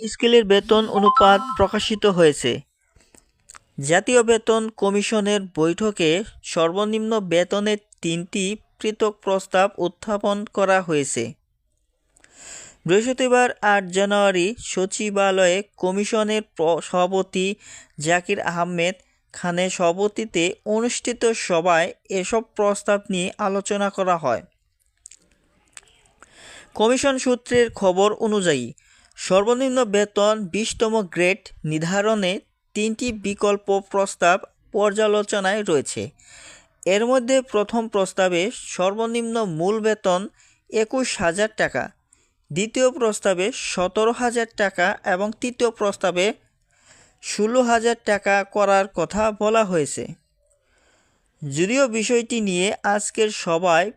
স্কেলের বেতন অনুপাত প্রকাশিত হয়েছে। জাতীয় বেতন কমিশনের বৈঠকে সর্বনিম্ন বেতনের তিনটি পৃথক প্রস্তাব উত্থাপন করা হয়েছে। বৃহস্পতিবার আট জানুয়ারি সচিবালয়ে কমিশনের সভাপতি জাকির আহমেদ খানের সভাপতিতে অনুষ্ঠিত সভায় এসব প্রস্তাব নিয়ে আলোচনা করা হয়। কমিশন সূত্রের খবর অনুযায়ী সর্বনিম্ন বেতন বিশতম গ্রেড নির্ধারণে তিনটি বিকল্প প্রস্তাব পর্যালোচনায় রয়েছে। এর মধ্যে প্রথম প্রস্তাবে সর্বনিম্ন মূল বেতন একুশ হাজার টাকা, দ্বিতীয় প্রস্তাবে সতেরো হাজার টাকা এবং তৃতীয় প্রস্তাবে ষোলো হাজার টাকা করার কথা বলা হয়েছে। যদিও বিষয়টি নিয়ে আজকের সভায়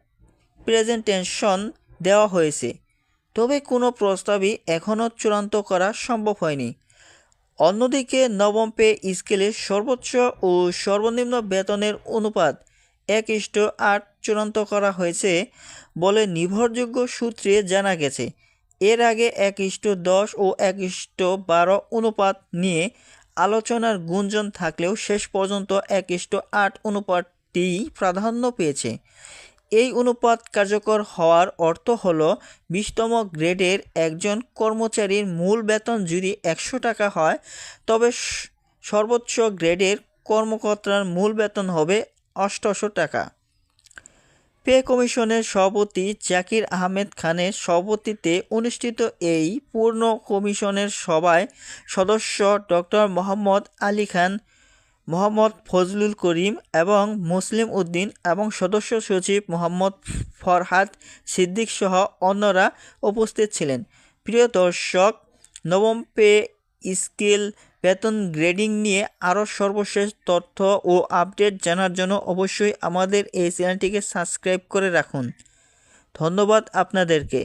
প্রেজেন্টেশন দেওয়া হয়েছে তবে কোনো প্রস্তাবই এখনও চূড়ান্ত করা সম্ভব হয়নি। অন্যদিকে নবম পে স্কেলে সর্বোচ্চ ও সর্বনিম্ন বেতনের অনুপাত এক ইষ্ট আট চূড়ান্ত করা হয়েছে বলে নির্ভরযোগ্য সূত্রে জানা গেছে। এর আগে এক ইষ্ট দশ ও এক ইষ্ট বারো অনুপাত নিয়ে আলোচনার গুঞ্জন থাকলেও শেষ পর্যন্ত এক ইষ্ট আট অনুপাতটিই প্রাধান্য পেয়েছে। এই অনুপাত কার্যকর হওয়ার অর্থ হল বিশতম গ্রেডের একজন কর্মচারীর মূল বেতন যদি একশো টাকা হয়, তবে সর্বোচ্চ গ্রেডের কর্মকর্তার মূল বেতন হবে অষ্টশো টাকা। পে কমিশনের সভাপতি জাকির আহমেদ খানের সভাপতিত্বে অনুষ্ঠিত এই পূর্ণ কমিশনের সভায় সদস্য ডক্টর মোহাম্মদ আলী খান মোহাম্মদ ফজলুল করিম এবং মুসলিম উদ্দিন এবং সদস্য সচিব মোহাম্মদ ফরহাদ সিদ্দিক সহ অন্যরা উপস্থিত ছিলেন। প্রিয় দর্শক, নবম পে স্কেল বেতন গ্রেডিং নিয়ে আরও সর্বশেষ তথ্য ও আপডেট জানার জন্য অবশ্যই আমাদের এই চ্যানেলটিকে সাবস্ক্রাইব করে রাখুন। ধন্যবাদ আপনাদেরকে।